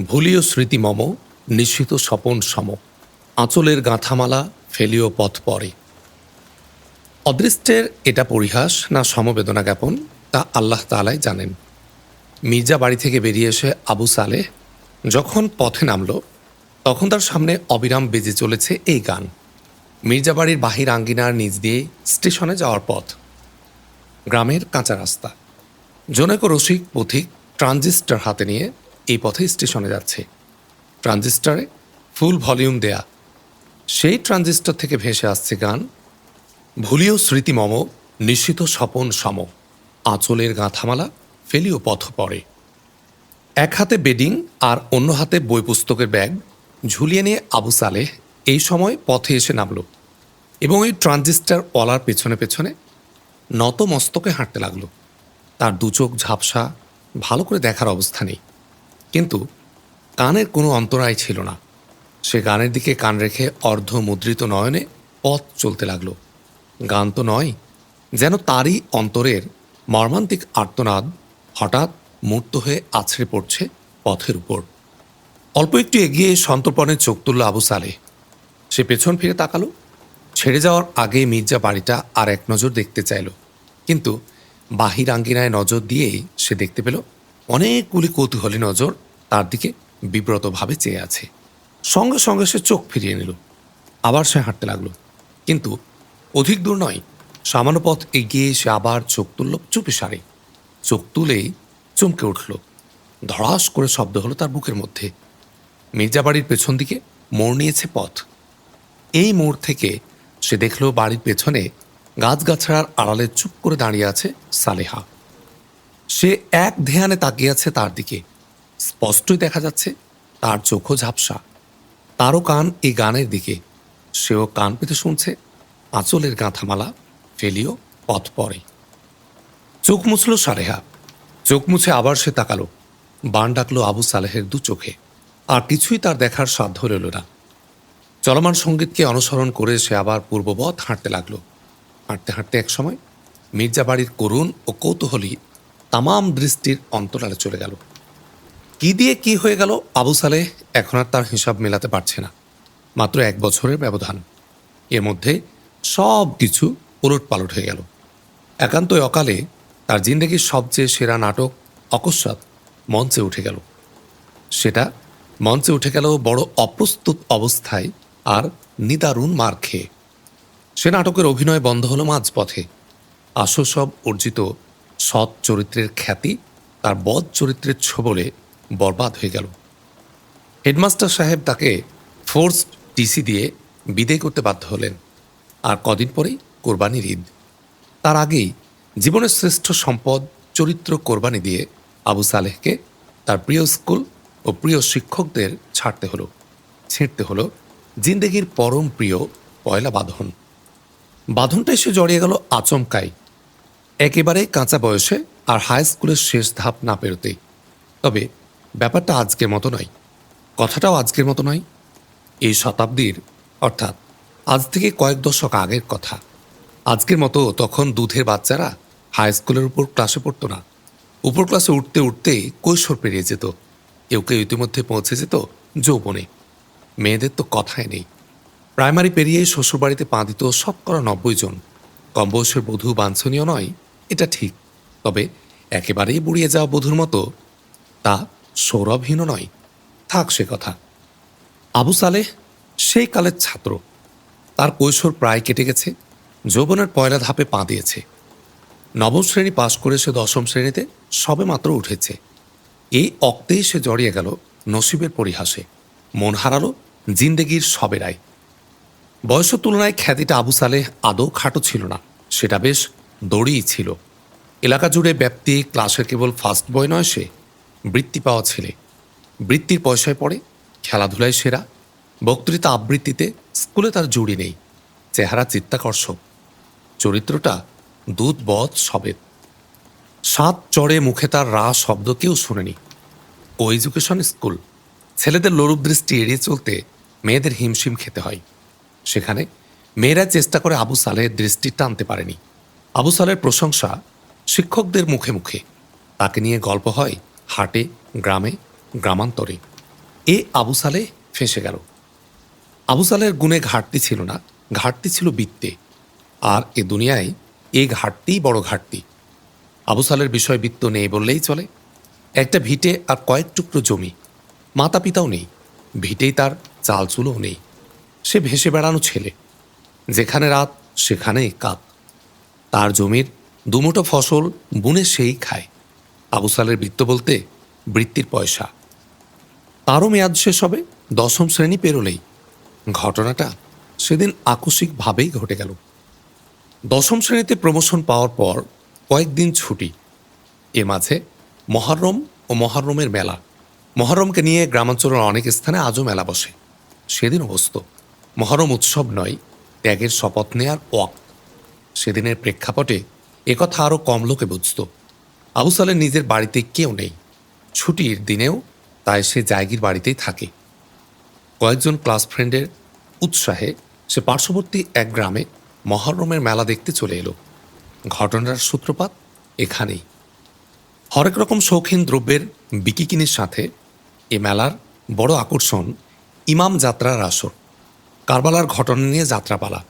ভুলিও স্মৃতি মম, নিশ্চিত স্বপন সম। আঁচলের গাঁথামালা ফেলিও পথ পরে। অদৃষ্টের এটা পরিহাস না সমবেদনা জ্ঞাপন, তা আল্লাহ তালাই জানেন। মির্জা বাড়ি থেকে বেরিয়ে এসে আবু সালেহ যখন পথে নামল, তখন তার সামনে অবিরাম বেজে চলেছে এই গান। মির্জা বাড়ির বাহির আঙ্গিনার নিচ দিয়ে স্টেশনে যাওয়ার পথ। গ্রামের কাঁচা রাস্তা। জনৈক রসিক পথিক ট্রানজিস্টার হাতে নিয়ে এই পথে স্টেশনে যাচ্ছে। ট্রানজিস্টারে ফুল ভলিউম দেয়া। সেই ট্রানজিস্টর থেকে ভেসে আসছে গান। ভুলিও স্মৃতি মম নিশ্চিত স্বপন সম। আঁচলের গাঁথামালা ফেলিও পথ পড়ে। এক হাতে বেডিং আর অন্য হাতে বই পুস্তকের ব্যাগ ঝুলিয়ে নিয়ে আবু সালেহ এই সময় পথে এসে নামল এবং এই ট্রানজিস্টার ওয়ালার পেছনে পেছনে নত মস্তকে হাঁটতে লাগল। তার দু চোখ ঝাপসা, ভালো করে দেখার অবস্থা নেই। কিন্তু কানের কোনো অন্তরায় ছিল না। সে গানের দিকে কান রেখে অর্ধ মুদ্রিত নয়নে পথ চলতে লাগল। গান তো নয়, যেন তারই অন্তরের মর্মান্তিক আর্তনাদ হঠাৎ মূর্ত হয়ে আছড়ে পড়ছে পথের উপর। অল্প একটু এগিয়ে সন্তর্পণে চোখ তুলল আবু সালেহ সে পেছন ফিরে তাকালো। ছেড়ে যাওয়ার আগে মির্জা বাড়িটা আর এক নজর দেখতে চাইল। কিন্তু বাহির আঙ্গিনায় নজর দিয়েই সে দেখতে পেল অনেকগুলি কৌতূহলী নজর তার দিকে বিব্রতভাবে চেয়ে আছে। সঙ্গে সঙ্গে সে চোখ ফিরিয়ে নিল। আবার সে হাঁটতে লাগল। কিন্তু অধিক দূর নয়, সামান্য পথ এগিয়ে সে আবার চোখ তুলল চুপি সারে। চোখ তুলেই চমকে উঠল। ধড়াস করে শব্দ হলো তার বুকের মধ্যে। মির্জাবাড়ির পেছন দিকে মোড় নিয়েছে পথ। এই মোড় থেকে সে দেখল বাড়ির পেছনে গাছগাছড়ার আড়ালে চুপ করে দাঁড়িয়ে আছে সালেহা। সে এক ধ্যানে তাকিয়ে আছে তার দিকে। স্পষ্টই দেখা যাচ্ছে তার চোখও ঝাপসা। তারও কান এই গানের দিকে। সেও কান পেতে শুনছে, আঁচলের গাঁথামালা, ফেলিও, পথ পরে। চোখ মুছল সারেহা। চোখ মুছে আবার সে তাকালো। বান ডাকলো আবু সালেহের দু চোখে। আর কিছুই তার দেখার সাধ্য রইল না। চলমান সঙ্গীতকে অনুসরণ করে সে আবার পূর্ববৎ হাঁটতে লাগল। হাঁটতে হাঁটতে এক সময় মির্জা বাড়ির করুণ ও কৌতূহলী তামাম দৃষ্টির অন্তরালে চলে গেল। কি দিয়ে কি হয়ে গেল আবু সালেহ এখন আর তার হিসাব মেলাতে পারছে না। মাত্র এক বছরের ব্যবধান। এর মধ্যে সব কিছু উলট পালট হয়ে গেল। একান্তই অকালে তার জিন্দগির সবচেয়ে সেরা নাটক অকস্মাৎ মঞ্চে উঠে গেল। সেটা মঞ্চে উঠে গেল বড় অপ্রস্তুত অবস্থায় আর নিদারুণ মার খেয়ে। সে নাটকের অভিনয় বন্ধ হলো মাঝপথে। আসো সব অর্জিত সৎ চরিত্রের খ্যাতি তার বদ চরিত্রের ছবলে বরবাদ হয়ে গেল। হেডমাস্টার সাহেব তাকে ফোর্স টিসি দিয়ে বিদায় করতে বাধ্য হলেন। আর কদিন পরেই কোরবানির ঈদ। তার আগেই জীবনের শ্রেষ্ঠ সম্পদ, চরিত্র কোরবানি দিয়ে আবু সালেহকে তার প্রিয় স্কুল ও প্রিয় শিক্ষকদের ছাড়তে হলো, ছিঁড়তে হলো জিন্দেগির পরম প্রিয় পয়লা বাঁধন। বাঁধনটা এসে জড়িয়ে গেল আচমকাই। একেবারে কাঁচা বয়সে আর হাই স্কুলের শেষ ধাপ না পেরোতেই। তবে ব্যাপারটা আজকের মতো নয়। কথাটাও আজকের মতো নয়। এই শতাব্দীর, অর্থাৎ আজ থেকে কয়েক দশক আগের কথা। আজকের মতো তখন দুধের বাচ্চারা হাই স্কুলের উপর ক্লাসে পড়তো না। উপর ক্লাসে উঠতে উঠতে কৈশোর পেরিয়ে যেত। কেউ কেউ ইতিমধ্যে পৌঁছে যেত যৌবনে। মেয়েদের তো কথাই নেই। প্রাইমারি পেরিয়ে শ্বশুরবাড়িতে পা দিত শতকরা নব্বই জন। কম বয়সের বধূ বাঞ্ছনীয় নয়, এটা ঠিক। তবে একেবারেই বুড়িয়ে যাওয়া বধূর মতো তা সৌরভহীন নয়, থাক সে কথা। আবু সালেহ সেই কালের ছাত্র। তার কৈশোর প্রায় কেটে গেছে, যৌবনের পয়লা ধাপে পা দিয়েছে। নবম শ্রেণি পাশ করে সে দশম শ্রেণীতে সবে মাত্র উঠেছে। এই অক্তেই সে জড়িয়ে গেল নসিবের পরিহাসে। মন হারালো জিন্দেগির সবেরায়। বয়সের তুলনায় খ্যাতিটা আবু সালেহ আদৌ খাটো ছিল না, সেটা বেশ দড়িই ছিল। এলাকা জুড়ে ব্যাপ্তি ক্লাসের কেবল ফার্স্ট বয় নয় সে বৃত্তি পাওয়া ছেলে। বৃত্তির পয়সায় পড়ে, খেলাধুলায় সেরা, বক্তৃতা আবৃত্তিতে স্কুলে তার জুড়ি নেই, চেহারা চিত্তাকর্ষক। চরিত্রটা দুধ বধ সবেত। সাত চড়ে মুখে তার রা শব্দ কেউ শোনেনি। ও এডুকেশন স্কুল। ছেলেদের লোরূপ দৃষ্টি এড়িয়ে চলতে মেয়েদের হিমশিম খেতে হয়। সেখানে মেয়েরা চেষ্টা করে আবু সালেহের দৃষ্টি টানতে পারেনি। আবু সালের প্রশংসা শিক্ষকদের মুখে মুখে। তাকে নিয়ে গল্প হয় হাটে, গ্রামে, গ্রামান্তরে। এ আবু সালে ফেঁসে গেল। আবু সালের গুণে ঘাটতি ছিল না, ঘাটতি ছিল বৃত্তে। আর এ দুনিয়ায় এ ঘাটতিই বড় ঘাটতি। আবু সালের বিষয় বৃত্ত নেই বললেই চলে। একটা ভিটে আর কয়েক টুকরো জমি। মাতা পিতাও নেই, ভিটেই তার চালচুলোও নেই। সে ভেসে বেড়ানো ছেলে। যেখানে রাত, সেখানেই কাপ। তার জমির দুমুটো ফসল বুনে সেই খায়। আবু সালের বৃত্ত বলতে বৃত্তির পয়সা। তারও মেয়াদ শেষ হবে, দশম শ্রেণি পেরোলেই। ঘটনাটা সেদিন আকস্মিকভাবেই ঘটে গেল। দশম শ্রেণীতে প্রমোশন পাওয়ার পর কয়েকদিন ছুটি। এ মাঝে মহারম ও মহারমের মেলা। মহরমকে নিয়ে গ্রামাঞ্চলের অনেক স্থানে আজও মেলা বসে। সেদিন বসত মহরম উৎসব নয়, ত্যাগের শপথ নেয়ার ওয়াক সেদিনের প্রেক্ষাপটে একথা আরও কম লোকে বুঝত। আবু সালের নিজের বাড়িতে কেউ নেই। ছুটির দিনেও তাই সে জায়গির বাড়িতেই থাকে। কয়েকজন ক্লাস ফ্রেন্ডের উৎসাহে সে পার্শ্ববর্তী এক গ্রামে মহরমের মেলা দেখতে চলে এলো। ঘটনার সূত্রপাত এখানেই। হরেক রকম শৌখিন দ্রব্যের বিকিকিনির সাথে এ মেলার বড় আকর্ষণ ইমাম যাত্রার আসর। কারবালার ঘটনা নিয়ে যাত্রাপালা।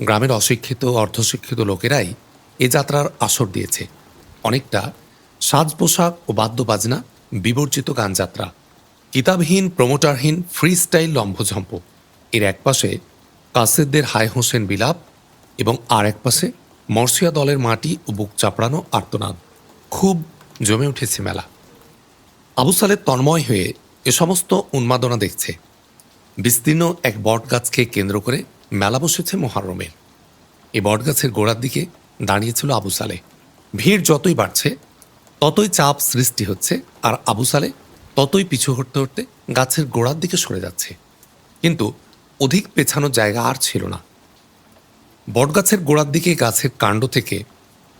গ্রামের অশিক্ষিত, অর্ধশিক্ষিত লোকেরাই এ যাত্রার আসর দিয়েছে। অনেকটা সাজ পোশাক ও বাদ্যবাজনা বিবর্জিত গানযাত্রা। কিতাবহীন, প্রমোটারহীন ফ্রি স্টাইল লম্ভঝম্প এর এক পাশে কাসেদদের হায় হোসেন বিলাপ এবং আর এক পাশে মর্সিয়া দলের মাটি ও বুক চাপড়ানো আর্তনাদ। খুব জমে উঠেছে মেলা। আবু সালেদ তন্ময় হয়ে এ সমস্ত উন্মাদনা দেখছে। বিস্তীর্ণ এক বটগাছকে কেন্দ্র করে মেলা বসেছে মহারমের। এই বটগাছের গোড়ার দিকে দাঁড়িয়েছিল আবু সালে। ভিড় যতই বাড়ছে, ততই চাপ সৃষ্টি হচ্ছে আর আবু সালে ততই পিছু হটতে হটতে গাছের গোড়ার দিকে সরে যাচ্ছে। কিন্তু অধিক পেছানোর জায়গা আর ছিল না। বটগাছের গোড়ার দিকে গাছের কাণ্ড থেকে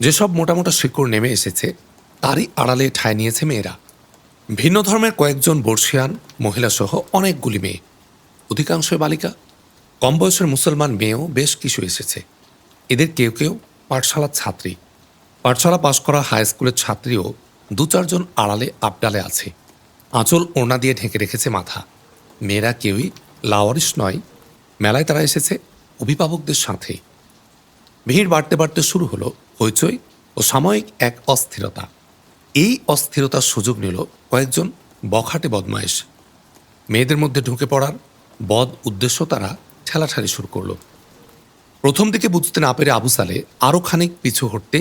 যেসব মোটা মোটা শিকড় নেমে এসেছে, তারই আড়ালে ঠাঁই নিয়েছে মেয়েরা। ভিন্ন ধর্মের কয়েকজন বর্ষিয়ান মহিলাসহ অনেকগুলি মেয়ে। অধিকাংশই বালিকা, কম বয়সের মুসলমান মেয়েও বেশ কিছু এসেছে। এদের কেউ কেউ পাঠশালার ছাত্রী। পাঠশালা পাশ করা হাই স্কুলের ছাত্রীও দু চারজন আড়ালে আপডালে আছে। আঁচল ওড়না দিয়ে ঢেকে রেখেছে মাথা। মেয়েরা কেউই লাওয়ারিস নয়, মেলায় তারা এসেছে অভিভাবকদের সাথে। ভিড় বাড়তে বাড়তে শুরু হলো হইচই ও সাময়িক এক অস্থিরতা। এই অস্থিরতার সুযোগ নিল কয়েকজন বখাটে বদমায়েশ। মেয়েদের মধ্যে ঢুকে পড়ার বদ উদ্দেশ্য তারা ঠেলাঠালি শুরু করল। প্রথম দিকে বুঝতে না পেরে আবু সালে আরও খানিক পিছু হটতে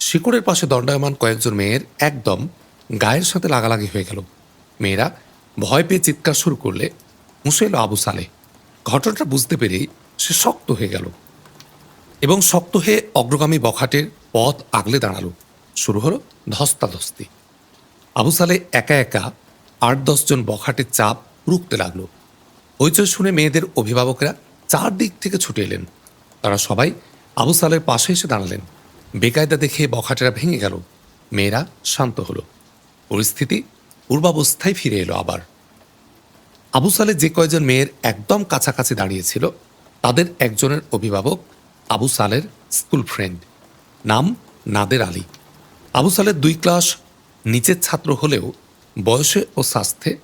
শিকড়ের পাশে দণ্ডায়মান কয়েকজন মেয়ের একদম গায়ের সাথে লাগালাগি হয়ে গেল। মেয়েরা ভয় পেয়ে চিৎকার শুরু করলে মুসে এলো আবু সালে। ঘটনাটা বুঝতে পেরেই সে শক্ত হয়ে গেল এবং শক্ত হয়ে অগ্রগামী বখাটের পথ আগলে দাঁড়াল। শুরু হলো ধস্তাধস্তি। আবু সালে একা একা আট দশজন বখাটের চাপ রুখতে লাগল। হইচই শুনে মেয়েদের অভিভাবকরা চারদিক থেকে ছুটে এলেন। তারা সবাই আবু সালের পাশে এসে দাঁড়ালেন। বেকায়দা দেখে বখাটেরা ভেঙে গেল। মেয়েরা শান্ত হলো। পরিস্থিতি পূর্বাবস্থায় ফিরে এলো আবার। আবু সালে যে কয়জন মেয়ের একদম কাছাকাছি দাঁড়িয়েছিল, তাদের একজনের অভিভাবক আবু সালের স্কুল ফ্রেন্ড, নাম নাদের আলী। আবু সালের দুই ক্লাস নিচের ছাত্র হলেও বয়সে ও স্বাস্থ্যে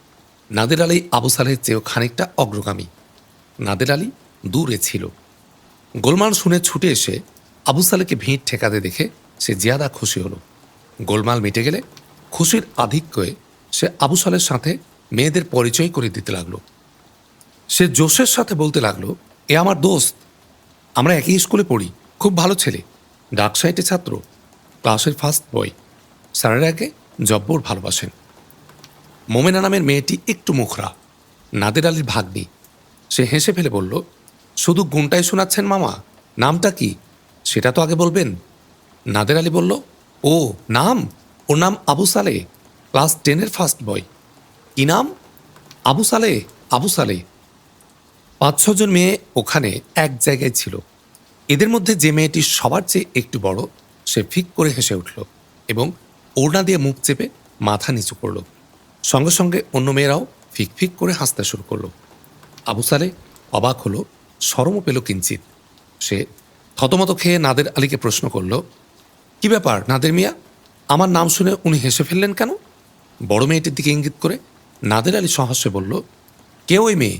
নাদের আলী আবু সালের চেয়েও খানিকটা অগ্রগামী। নাদের আলী দূরে ছিল। গোলমাল শুনে ছুটে এসে আবু সালেকে ভিড় ঠেকাতে দেখে সে জিয়াদা খুশি হলো। গোলমাল মিটে গেলে খুশির আধিক্যে সে আবু সালের সাথে মেয়েদের পরিচয় করে দিতে লাগল। সে জোশের সাথে বলতে লাগল, এ আমার দোস্ত, আমরা একই স্কুলে পড়ি, খুব ভালো ছেলে ডাক সাইটে ছাত্র, ক্লাসের ফার্স্ট বয় স্যারের আগে জব্বর ভালোবাসেন। মোমেনা নামের মেয়েটি একটু মুখরা, নাদের আলীর ভাগ্নি। সে হেসে ফেলে বলল, শুধু গুণটাই শোনাচ্ছেন মামা, নামটা কি? সেটা তো আগে বলবেন। নাদের আলী বলল, ও, নাম? ওর নাম আবু সালে, ক্লাস টেনের ফার্স্ট বয়। কি নাম? আবু সালে আবু সালে। পাঁচ ছজন মেয়ে ওখানে এক জায়গায় ছিল। এদের মধ্যে যে মেয়েটি সবার চেয়ে একটু বড়, সে ফিক করে হেসে উঠল এবং ওড়না দিয়ে মুখ চেপে মাথা নিচু করল। সঙ্গে সঙ্গে অন্য মেয়েরাও ফিক ফিক করে হাসতে শুরু করল। আবু সালে অবাক হলো, সরমও পেল কিঞ্চিত। সে থতমত খেয়ে নাদের আলীকে প্রশ্ন করল, কি ব্যাপার নাদের মিয়া? আমার নাম শুনে উনি হেসে ফেললেন কেন? বড় মেয়েটির দিকে ইঙ্গিত করে নাদের আলী সহাস্যে বলল, কে ওই মেয়ে?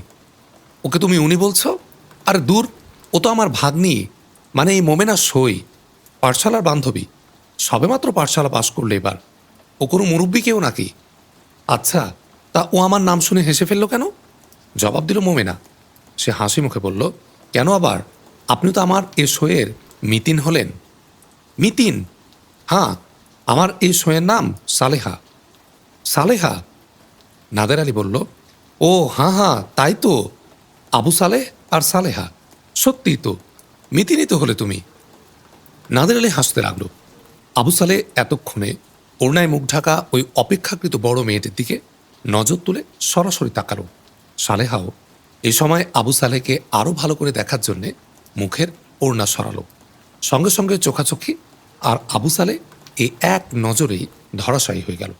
ওকে তুমি উনি বলছো? আর দূর, ও তো আমার ভাগ্নি। মানে এই মোমেনা সই, পাঠশালার বান্ধবী। সবেমাত্র পাঠশালা পাশ করল এবার। ও কোনো মুরব্বী কেউ নাকি? আচ্ছা তা ও আমার নাম শুনে হেসে ফেলল কেন? জবাব দিল মোমেনা। সে হাসি মুখে বলল, কেন আবার? আপনি তো আমার এ শোয়ের মিতিন হলেন। মিতিন? হ্যাঁ আমার এই শোয়ের নাম সালেহা। সালেহা? নাদের আলী বলল, ও হ্যাঁ হ্যাঁ তাই তো। আবু সালেহ আর সালেহা। সত্যি তো, মিতিনই তো হলে তুমি। নাদের আলী হাসতে লাগল। আবু সালে এতক্ষণে ওড়নায় মুখ ঢাকা ওই অপেক্ষাকৃত বড় মেয়েটির দিকে নজর তুলে সরাসরি তাকালো। সালেহাও এই সময় আবু সালেহকে আরও ভালো করে দেখার জন্যে মুখের ওড়না সরালো। সঙ্গে সঙ্গে চোখাচোখি আর আবু সালে এই এক নজরেই ধরাশায়ী হয়ে গেল।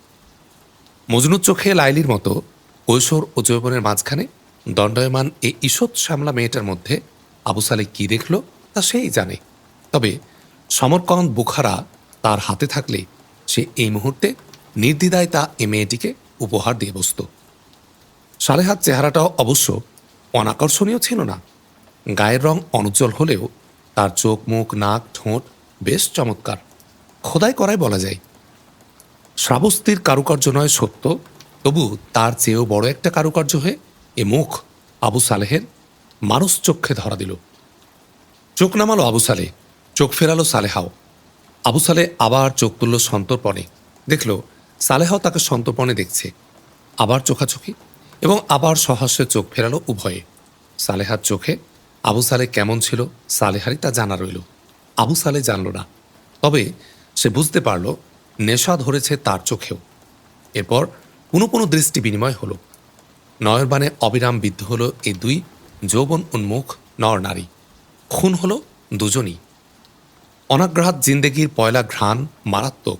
মজনুর চোখে লাইলির মতো কৈশোর ও যৌবনের মাঝখানে দণ্ডায়মান এই ঈষৎ শ্যামলা মেয়েটার মধ্যে আবু সালে কী দেখল তা সেই জানে। তবে সমরকন্দ বুখারা তার হাতে থাকলে সে এই মুহূর্তে নির্দ্বিধায় তা এ মেয়েটিকে উপহার দিয়ে বসত। সালেহার চেহারাটাও অবশ্য অনাকর্ষণীয় ছিল না। গায়ের রং অনুজ্জ্বল হলেও তার চোখ, মুখ, নাক, ঠোঁট বেশ চমৎকার। খোদাই করাই বলা যায়। শ্রাবস্তির কারুকার্য নয় সত্য, তবু তার চেয়েও বড় একটা কারুকার্য হয়ে এ মুখ আবু সালেহের মানুষ চক্ষে ধরা দিল। চোখ নামালো আবু সালে চোখ ফেরালো সালেহাও। আবু সালে আবার চোখ তুলল সন্তর্পণে। দেখল, সালেহাও তাকে সন্তর্পণে দেখছে। আবার চোখাচোখি এবং আবার সহাস্যে চোখ ফেরালো উভয়ে। সালেহার চোখে আবু সালে কেমন ছিল? সালেহারি তা জানা রইল। আবু সালে জানল না। তবে সে বুঝতে পারল, নেশা ধরেছে তার চোখেও। এরপর কোনো কোনো দৃষ্টি বিনিময় হলো। নয়রবানে অবিরাম বিদ্ধ হলো এই দুই যৌবন উন্মুখ নর নারী। খুন হলো দুজনই। অনাগ্রাহাত জিন্দেগির পয়লা ঘ্রাণ মারাত্মক।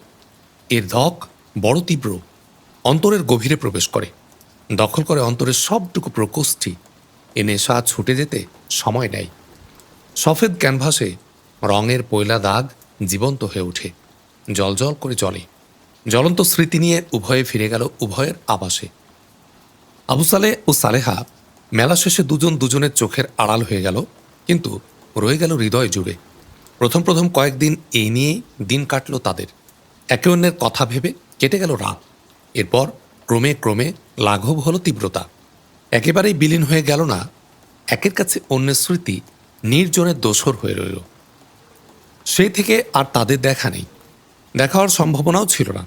এর ধক বড় তীব্র। অন্তরের গভীরে প্রবেশ করে। দখল করে অন্তরের সবটুকু প্রকোষ্ঠী এ নেশা ছুটে যেতে সময় নেয়। সফেদ ক্যানভাসে রঙের পয়লা দাগ জীবন্ত হয়ে ওঠে। জলজল করে জলে জ্বলন্ত স্মৃতি নিয়ে উভয়ে ফিরে গেল উভয়ের আবাসে। আবু সালে ও সালেহা মেলা শেষে দুজন দুজনের চোখের আড়াল হয়ে গেল, কিন্তু রয়ে গেল হৃদয় জুড়ে। প্রথম প্রথম কয়েকদিন এই নিয়েই দিন কাটল তাদের। একে অন্যের কথা ভেবে কেটে গেল রাত। এরপর ক্রমে ক্রমে লাঘব হলো তীব্রতা। একেবারেই বিলীন হয়ে গেল না, একের কাছে অন্যের স্মৃতি নির্জনের দোসর হয়ে রইল। সেই থেকে আর তাদের দেখা নেই। দেখা হওয়ার সম্ভাবনাও ছিল না।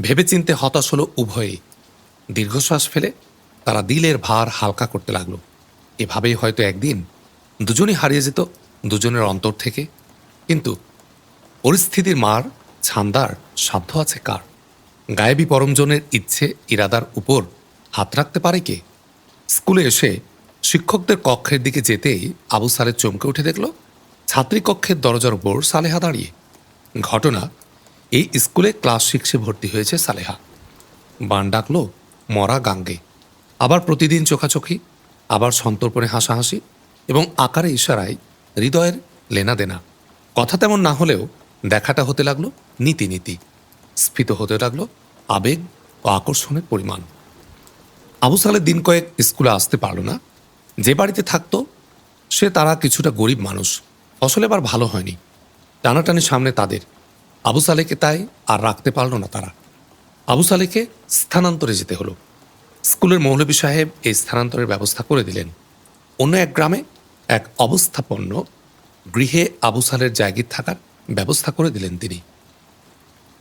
ভেবেচিন্তে হতাশ হলো উভয়ে দীর্ঘশ্বাস ফেলে তারা দিলের ভার হালকা করতে লাগল। এভাবেই হয়তো একদিন দুজনই হারিয়ে যেত দুজনের অন্তর থেকে। কিন্তু পরিস্থিতির মার ছান্দার সাধ্য আছে কার? গায়েবী পরমজনের ইচ্ছে, ইরাদার উপর হাত রাখতে পারে কে? স্কুলে এসে শিক্ষকদের কক্ষের দিকে যেতেই আবু সালে চমকে উঠে দেখল, ছাত্রী কক্ষের দরজার উপর সালেহা দাঁড়িয়ে। ঘটনা, এই স্কুলে ক্লাস সিক্সে ভর্তি হয়েছে সালেহা। বান ডাকলো, মরা গাঙ্গে। আবার প্রতিদিন চোখাচোখি, আবার সন্তর্পণে হাসাহাসি এবং আকারে ইশারায় হৃদয়ের লেনা দেনা কথা তেমন না হলেও দেখাটা হতে লাগল নীতি নীতি। স্ফীত হতে লাগল আবেগ ও আকর্ষণের পরিমাণ। আবু সালে দিন কয়েক স্কুলে আসতে পারল না। যে বাড়িতে থাকতো, সে তারা কিছুটা গরিব মানুষ। ফসল এবার ভালো হয়নি। টানাটানি সামনে তাদের। আবু সালেকে তাই আর রাখতে পারল না তারা। আবু সালেকে স্থানান্তরে যেতে হলো। স্কুলের মৌলবী সাহেব এই স্থানান্তরের ব্যবস্থা করে দিলেন। অন্য এক গ্রামে এক অবস্থাপন্ন গৃহে আবু সালের জায়গির থাকার ব্যবস্থা করে দিলেন তিনি।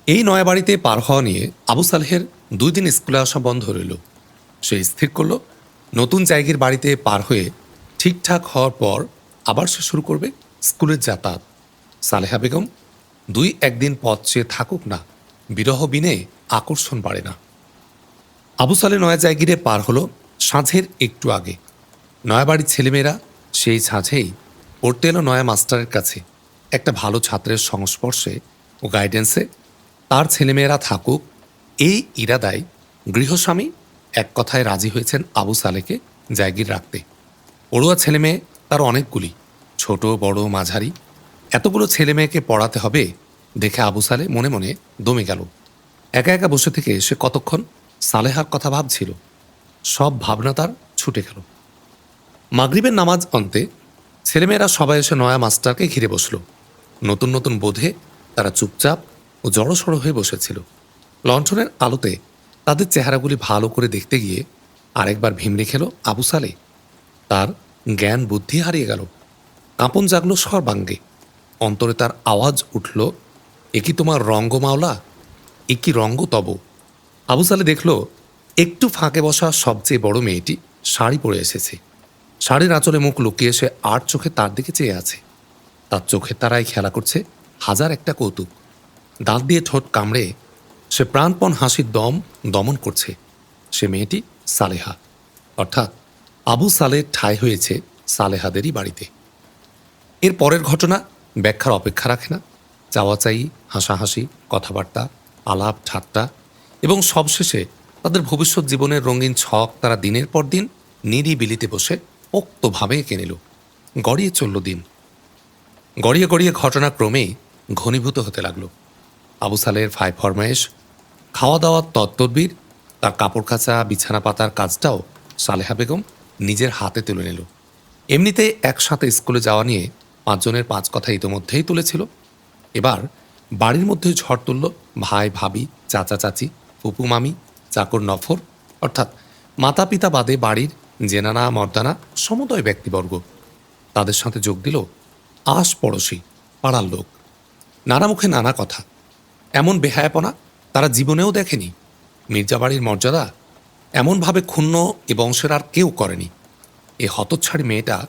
এই নয়া বাড়িতে পার হওয়া নিয়ে আবু সালেহের দুই দিন স্কুলে আসা বন্ধ রইল। সে স্থির করল। নতুন জায়গির বাড়িতে পার হয়ে ঠিকঠাক হওয়ার পর আবার সে শুরু করবে স্কুলের যাতায়াত। সালেহা বেগম দুই একদিন পথ চেয়ে থাকুক না, বিরহ বিনে আকর্ষণ বাড়ে না। আবু সালে নয়া জায়গিরে পার হলো সাঁঝের একটু আগে। নয়াবাড়ির ছেলেমেয়েরা সেই সাঁঝেই পড়তে এলো নয়া মাস্টারের কাছে। একটা ভালো ছাত্রের সংস্পর্শে ও গাইডেন্সে তার ছেলেমেয়েরা থাকুক, এই ইরাদায় গৃহস্বামী এক কথায় রাজি হয়েছেন আবু সালেকে জায়গির রাখতে। পড়ুয়া ছেলেমেয়ে তার অনেকগুলি, ছোট, বড়, মাঝারি। এতগুলো ছেলেমেয়েকে পড়াতে হবে দেখে আবু সালে মনে মনে দমে গেল। একা একা বসে থেকে সে কতক্ষণ সালেহার কথা ভাবছিল, সব ভাবনা তার ছুটে গেল। মাগরিবের নামাজ অন্তে ছেলেমেয়েরা সবাই এসে নয়া মাস্টারকে ঘিরে বসল। নতুন নতুন বোধে তারা চুপচাপ ও জড়সড় হয়ে বসেছিল। লণ্ঠনের আলোতে তাদের চেহারাগুলি ভালো করে দেখতে গিয়ে আরেকবার ভিমড়ে খেল আবু সালে তার জ্ঞান বুদ্ধি হারিয়ে গেল। কাঁপন জাগলো সর্বাঙ্গে। অন্তরে তার আওয়াজ উঠল, এ কি তোমার রঙ্গ মাওলা? এ কি রঙ্গ তব? আবু সালে দেখল, একটু ফাঁকে বসা সবচেয়ে বড় মেয়েটি শাড়ি পরে এসেছে। শাড়ির আঁচলে মুখ লুকিয়ে সে আর চোখে তার দিকে চেয়ে আছে। তার চোখের তারাই খেলা করছে হাজার একটা কৌতুক। দাঁত দিয়ে ঠোঁট কামড়ে সে প্রাণপণ হাসির দম দমন করছে। সে মেয়েটি সালেহা। অর্থাৎ আবু সালে ঠাই হয়েছে সালেহাদেরই বাড়িতে। এর পরের ঘটনা ব্যাখ্যার অপেক্ষা রাখে না। চাওয়াচাই, হাসাহাসি, কথাবার্তা, আলাপ, ঠাট্টা এবং সবশেষে তাদের ভবিষ্যৎ জীবনের রঙিন ছক তারা দিনের পর দিন নিরিবিলিতে বসে পোক্তভাবে এঁকে নিল। গড়িয়ে চলল দিন। গড়িয়ে গড়িয়ে ঘটনাক্রমেই ঘনীভূত হতে লাগল। আবু সালের ফাই ফরমায়েশ খাওয়া দাওয়ার তত্তদ্বির তার কাপড় কাচা বিছানা পাতার কাজটাও সালেহা বেগম নিজের হাতে তুলে নিল। এমনিতে একসাথে স্কুলে যাওয়া নিয়ে পাঁচজনের পাঁচ কথা ইতোমধ্যেই তুলেছিল। এবার বাড়ির মধ্যে ঝড় তুলল ভাই, ভাবি, চাচা, চাচি, ফুপু, মামি, চাকর নফর, অর্থাৎ মাতা পিতা বাদে বাড়ির জেনানা, মর্দানা সমুদয় ব্যক্তিবর্গ। তাদের সাথে যোগ দিল আশ পড়োশি পাড়ার লোক। নানা মুখে নানা কথা। এমন বেহায়াপনা তারা জীবনেও দেখেনি। মির্জাবাড়ির মর্যাদা এমনভাবে ক্ষুণ্ণ এ বংশের আর কেউ করেনি। এ হতচ্ছাড়ি মেয়েটা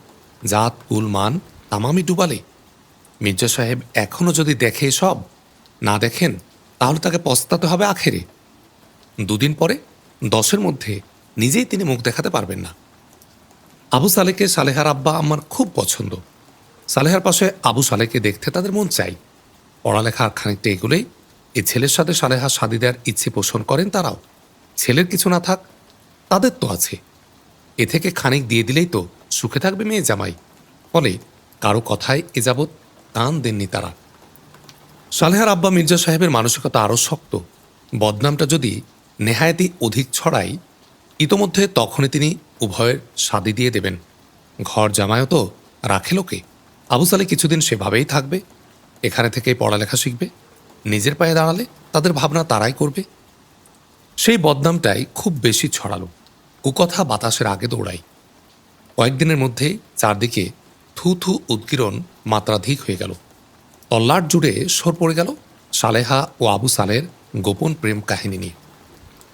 জাত, কুল, মান তামামি ডুবালে। মির্জা সাহেব এখনও যদি দেখে সব না দেখেন, তাহলে তাকে পস্তাতে হবে আখেরে। দুদিন পরে, দশের মধ্যে নিজেই তিনি মুখ দেখাতে পারবেন না। আবু সালেকে সালেহার আব্বা আমার খুব পছন্দ। সালেহার পাশে আবু সালেকে দেখতে তাদের মন চাই। পড়ালেখার খানিকটা এগুলোই এই ছেলের সাথে সালেহা শাদি দেওয়ার ইচ্ছে পোষণ করেন তারাও। ছেলের কিছু না থাক, তাদের তো আছে। এ থেকে খানিক দিয়ে দিলেই তো সুখে থাকবে মেয়ে জামাই। ফলে কারও কথায় এ যাবৎ টান দেননি তারা। সালেহার আব্বা মির্জা সাহেবের মানসিকতা আরও শক্ত। বদনামটা যদি নেহায়াতি অধিক ছড়াই ইতোমধ্যে তখনই তিনি উভয়ের শাদি দিয়ে দেবেন। ঘর জামায়ও তো রাখে লোকে। আবু সালে কিছুদিন সেভাবেই থাকবে, এখানে থেকেই পড়ালেখা শিখবে। নিজের পায়ে দাঁড়ালে তাদের ভাবনা তারাই করবে। সেই বদনামটাই খুব বেশি ছড়ালো। কুকথা বাতাসের আগে দৌড়াই। কয়েকদিনের মধ্যেই চারদিকে থু থু উদ্গীরণ মাত্রাধিক হয়ে গেল। তল্লাট জুড়ে সর পড়ে গেল সালেহা ও আবু সালের গোপন প্রেম কাহিনী নিয়ে।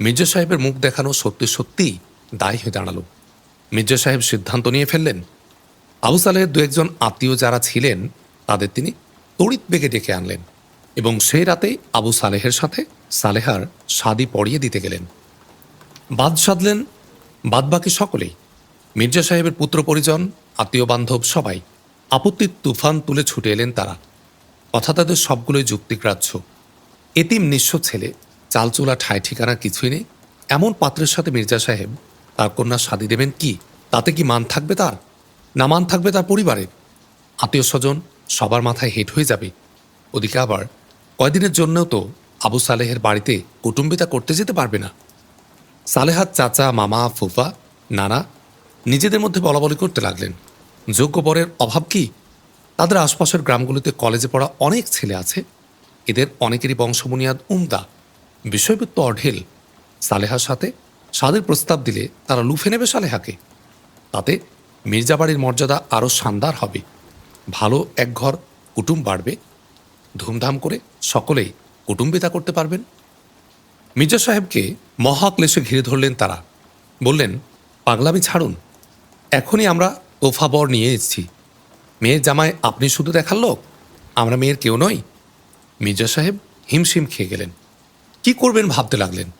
মির্জা সাহেবের মুখ দেখানো সত্যি সত্যিই দায় হয়ে দাঁড়াল। মির্জা সাহেব সিদ্ধান্ত নিয়ে ফেললেন, আবু সালেহের দু একজন আত্মীয় যারা ছিলেন তাদের তিনি তড়িৎ বেগে ডেকে আনলেন। এবং সেই রাতে আবু সালেহের সাথে সালেহার শাদি পড়িয়ে দিতে গেলেন। বাদ সাধলেন বাদবাকি সকলেই। মির্জা সাহেবের পুত্র পরিজন, আত্মীয় বান্ধব সবাই আপত্তির তুফান তুলে ছুটে এলেন তারা। কথা তাদের সবগুলোই যুক্তিগ্রাহ্য। এতিম নিঃস্ব ছেলে, চালচুলা ঠায় ঠিকানা কিছুই নেই। এমন পাত্রের সাথে মির্জা সাহেব তার কন্যা শাদি দেবেন কি? তাতে কি মান থাকবে তার? না মান থাকবে তার পরিবারের? আত্মীয় স্বজন সবার মাথায় হেট হয়ে যাবে। ওদিকে আবার কয়দিনের জন্যও তো আবু সালেহের বাড়িতে কুটুম্বিতা করতে যেতে পারবে না। সালেহাত চাচা, মামা, ফুফা, নানা নিজেদের মধ্যে বলাবলি করতে লাগলেন। যোগ্য বরের অভাব কি? তাদের আশপাশের গ্রামগুলোতে কলেজে পড়া অনেক ছেলে আছে। এদের অনেকেরই বংশবুনিয়াদ উমদা। বিষয়বৃত্ত অঢেল। সালেহার সাথে স্বাদের প্রস্তাব দিলে তারা লুফে নেবে সালেহাকে। তাতে মির্জাবাড়ির মর্যাদা আরও শানদার হবে। ভালো এক ঘর কুটুম বাড়বে। ধুমধাম করে সকলেই কুটুম্বিতা করতে পারবেন। মির্জা সাহেবকে মহাক্লেশে ঘিরে ধরলেন তারা। বললেন, পাগলামি ছাড়ুন। এখনই আমরা তোফাবর নিয়ে এসেছি। মেয়ের জামায় আপনি শুধু দেখার লোক, আমরা মেয়ের কেউ নই। মির্জা সাহেব হিমশিম খেয়ে গেলেন। কি করবেন ভাবতে লাগলেন?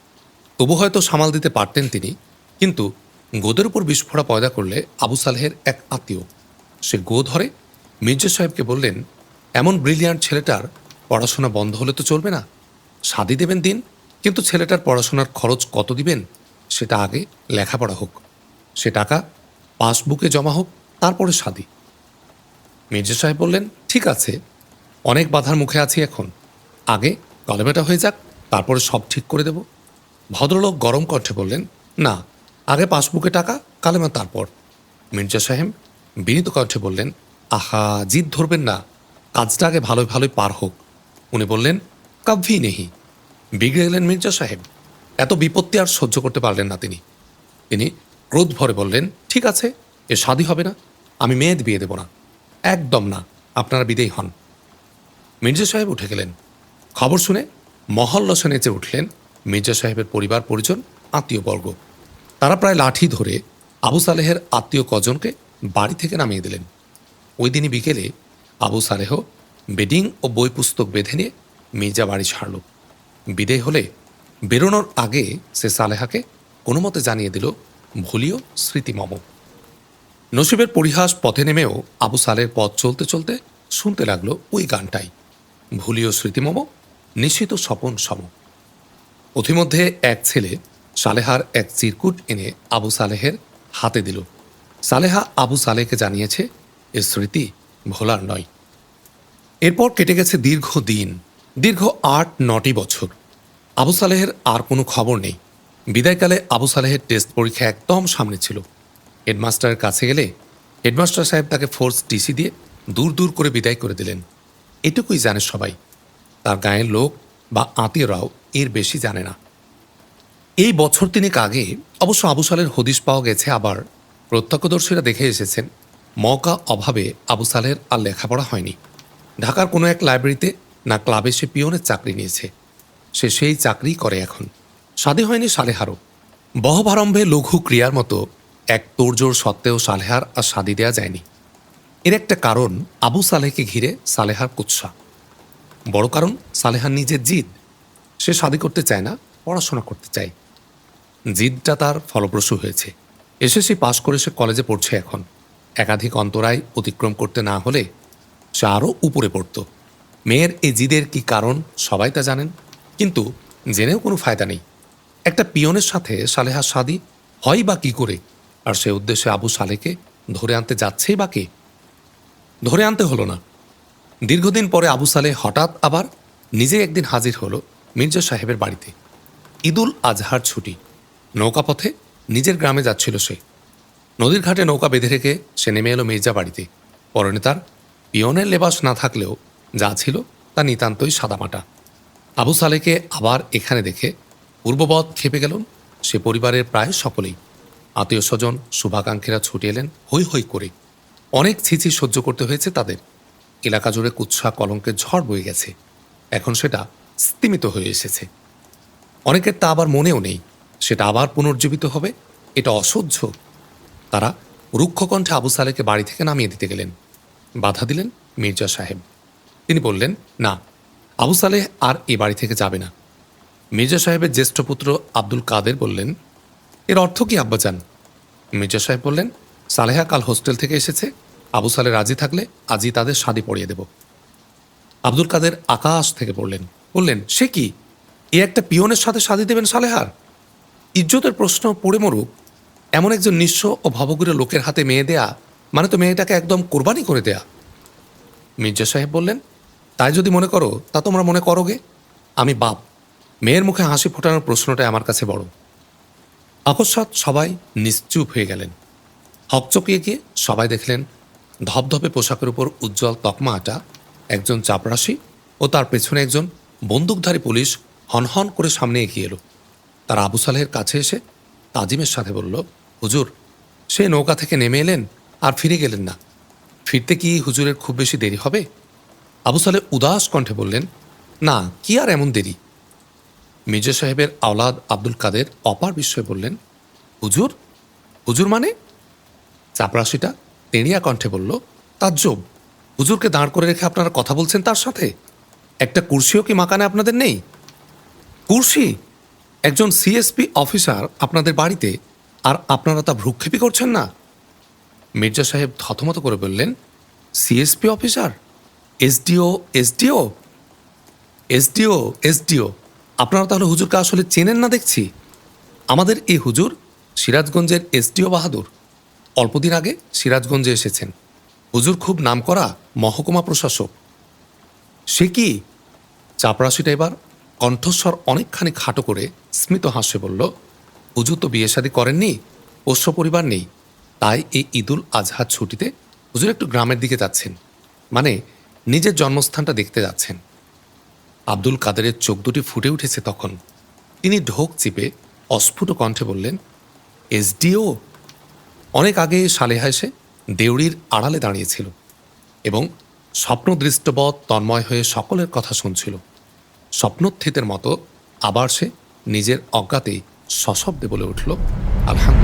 তবু হয়তো সামাল দিতে পারতেন তিনি, কিন্তু গোদের উপর বিস্ফোরা পয়দা করলে আবু সালেহের এক আত্মীয়, সে গো ধরে মির্জা সাহেবকে বললেন এমন ব্রিলিয়ান্ট ছেলেটার পড়াশোনা বন্ধ হলে তো চলবে না। সাদি দেবেন দিন, কিন্তু ছেলেটার পড়াশোনার খরচ কত দিবেন সেটা আগে লেখাপড়া হোক। সে টাকা পাসবুকে জমা হোক, তারপরে শাদি মির্জা সাহেব বললেন, ঠিক আছে, অনেক বাধার মুখে আছি এখন। আগে কলেমেটা হয়ে যাক, তারপরে সব ঠিক করে দেব। ভদ্রলোক গরম কণ্ঠে বললেন, না, আগে পাসবুকে টাকা, কালেমা তারপর। মির্জা সাহেব বিনীত কণ্ঠে বললেন, আহা, জিদ ধরবেন না কাজটা আগে ভালোই ভালোই পার হোক। উনি বললেন, কাভ্যি নেহি। বিগড়ে গেলেন মির্জা সাহেব। এত বিপত্তি আর সহ্য করতে পারলেন না তিনি। তিনি ক্রোধ ভরে বললেন, ঠিক আছে, এ শাদি হবে না। আমি মেয়েদ বিয়ে দেব না। একদম না। আপনারা বিদেয়ী হন। মির্জা সাহেব উঠে গেলেন। খবর শুনে মহল্লসে নেচে উঠলেন মির্জা সাহেবের পরিবার পরিজন, আত্মীয়বর্গ। তারা প্রায় লাঠি ধরে আবু সালেহের আত্মীয় কজনকে বাড়ি থেকে নামিয়ে দিলেন। ওই দিনই বিকেলে আবু সালেহ বেডিং ও বই পুস্তক বেঁধে নিয়ে মির্জা বাড়ি ছাড়ল। বিদেয় হলে বেরোনোর আগে সে সালেহাকে কোনো মতে জানিয়ে দিল, ভুলিও স্মৃতিমম নসিবের পরিহাস পথে নেমেও আবু সালের পথ চলতে চলতে শুনতে লাগল ওই গানটাই, ভুলিও স্মৃতিমম নিশ্চিত স্বপন সম। পথিমধ্যে এক ছেলে সালেহার এক চিরকুট এনে আবু সালেহের হাতে দিল। সালেহা আবু সালেহকে জানিয়েছে, এ স্মৃতি ভোলার নয়। এরপর কেটে গেছে দীর্ঘ দিন, দীর্ঘ আট নটি বছর। আবু সালেহের আর কোনো খবর নেই। বিদায়কালে আবু সালেহের টেস্ট পরীক্ষা একদম সামনে ছিল। হেডমাস্টারের কাছে গেলে হেডমাস্টার সাহেব তাকে ফোর্স টিসি দিয়ে দূর দূর করে বিদায় করে দিলেন। এটুকুই জানে সবাই। তার গায়ের লোক বা আত্মীয়রাও এর বেশি জানে না। এই বছর তিনেক আগে অবশ্য আবু সালের হদিশ পাওয়া গেছে, আবার প্রত্যক্ষদর্শীরা দেখে এসেছেন, মকা অভাবে আবু সালের আর লেখাপড়া হয়নি। ঢাকার কোনো এক লাইব্রেরিতে না ক্লাবে সে পিয়নের চাকরি নিয়েছে। সে সেই চাকরিই করে এখন। সাদে হয়নি সালেহারও। বহভারম্ভে লঘু ক্রিয়ার মতো এক তোড়জোড় সত্ত্বেও সালেহার আর সাদি দেওয়া যায়নি। এর একটা কারণ, আবু সালেহকে ঘিরে সালেহার কুৎসা। বড় কারণ, সালেহার নিজের জিদ। সে শাদি করতে চায় না, পড়াশোনা করতে চায়। জিদটা তার ফলপ্রসূ হয়েছে। এসএসসি পাশ করে সে কলেজে পড়ছে এখন। একাধিক অন্তরায় অতিক্রম করতে না হলে সে আরও উপরে পড়ত। মেয়ের এই জিদের কি কারণ সবাই তা জানেন, কিন্তু জেনেও কোনো ফায়দা নেই। একটা পিয়নের সাথে সালেহা শাদি হয় বা কি করে, আর সে উদ্দেশ্যে আবু সালেকে ধরে আনতে যাচ্ছেই বা কে? ধরে আনতে হলো না। দীর্ঘদিন পরে আবু সালে হঠাৎ আবার নিজে একদিন হাজির হলো মির্জা সাহেবের বাড়িতে। ঈদুল আজহার ছুটি। নৌকাপথে নিজের গ্রামে যাচ্ছিল সে। নদীর ঘাটে নৌকা বেঁধে রেখে সে নেমে এলো মির্জা বাড়িতে। পরনে তার পিয়নের লেবাস না থাকলেও যা ছিল তা নিতান্তই সাদামাটা। আবু সালেকে আবার এখানে দেখে পূর্ববৎ খেপে গেল সে পরিবারের প্রায় সকলেই। আত্মীয় স্বজন শুভাকাঙ্ক্ষীরা ছুটে এলেন হৈ হৈ করে। অনেক ছিছি সহ্য করতে হয়েছে তাদের। এলাকা জুড়ে কুৎসা কলঙ্কের ঝড় বয়ে গেছে। এখন সেটা স্তিমিত হয়ে এসেছে। অনেকের তা আবার মনেও নেই। সেটা আবার পুনর্জীবিত হবে? এটা অসহ্য। তারা রুক্ষকণ্ঠে আবু সালেকে বাড়ি থেকে নামিয়ে দিতে গেলেন। বাধা দিলেন মির্জা সাহেব। তিনি বললেন, না, আবু সালেহ আর এ বাড়ি থেকে যাবে না। মির্জা সাহেবের জ্যেষ্ঠ পুত্র আব্দুল কাদের বললেন, এর অর্থ কি, আব্বাজান? মির্জা সাহেব বললেন, সালেহা কাল হোস্টেল থেকে এসেছে। আবু সালে রাজি থাকলে আজই তাদের শাদি পড়িয়ে দেব। আব্দুল কাদের আকাশ থেকে পড়লেন, বললেন, সে কি? এ একটা পিয়নের সাথে শাদি দেবেন সালেহার? ইজ্জতের প্রশ্ন পড়ে মরুক, এমন একজন নিঃস্ব ও ভবগুরে লোকের হাতে মেয়ে দেয়া মানে তো মেয়েটাকে একদম কোরবানি করে দেয়া। মির্জা সাহেব বললেন, তাই যদি মনে করো, তা তোমরা মনে করো গে। আমি বাপ। মেয়ের মুখে হাসি ফোটানোর প্রশ্নটাই আমার কাছে বড়। আকস্মাৎ সবাই নিশ্চুপ হয়ে গেলেন। হকচকিয়ে গিয়ে সবাই দেখলেন, ধপধপে পোশাকের উপর উজ্জ্বল তকমাটা একজন চাপরাশি ও তার পেছনে একজন বন্দুকধারী পুলিশ হনহন করে সামনে এগিয়ে এলো। তার আবু সালেহের কাছে এসে তাজিমের সাথে বলল, হুজুর, সে নৌকা থেকে নেমে এলেন আর ফিরে গেলেন না। ফিরতে কি হুজুরের খুব বেশি দেরি হবে? আবু সালে উদাস কণ্ঠে বললেন, না, কি আর এমন দেরি? মির্জা সাহেবের আওলাদ আব্দুল কাদের অপার বিস্ময়ে বললেন, হুজুর? হুজুর মানে? চাপরাশিটা তেড়িয়া কণ্ঠে বলল, তাজ্জব। হুজুরকে দাঁড় করে রেখে আপনারা কথা বলছেন তার সাথে? একটা কুর্সিও কি মাকানে আপনাদের নেই? কুর্সি? একজন সিএসপি অফিসার আপনাদের বাড়িতে? আর আপনারা তা ভ্রুক্ষেপই করছেন না? মির্জা সাহেব থতমত করে বললেন CSP officer SDO SDO SDO SDO আপনারা তাহলে হুজুরকে আসলে চেনেন না দেখছি? আমাদের এই হুজুর সিরাজগঞ্জের এসডিও বাহাদুর। অল্পদিন আগে সিরাজগঞ্জে এসেছেন। হুজুর খুব নামকরা মহকুমা প্রশাসক। সে কি? চাপরাশিটা এবার কণ্ঠস্বর অনেকখানি খাটো করে স্মিত হাসে বলল, হুজুর তো বিয়ে শাদী করেননি পোষ্য পরিবার নেই। তাই এই ঈদুল আজহার ছুটিতে হুজুর একটু গ্রামের দিকে যাচ্ছেন। মানে নিজের জন্মস্থানটা দেখতে যাচ্ছেন। আব্দুল কাদেরের চোখ দুটি ফুটে উঠেছে তখন। তিনি ঢোক চিপে অস্ফুট কণ্ঠে বললেন এসডিও অনেক আগে সালেহা এসে দেউড়ির আড়ালে দাঁড়িয়েছিল এবং স্বপ্নদৃষ্টবৎ তন্ময় হয়ে সকলের কথা শুনছিল। স্বপ্নোত্থিতের মতো আবার সে নিজের অজ্ঞাতেই সশব্দে বলে উঠল, আলহামদুলিল্লাহ।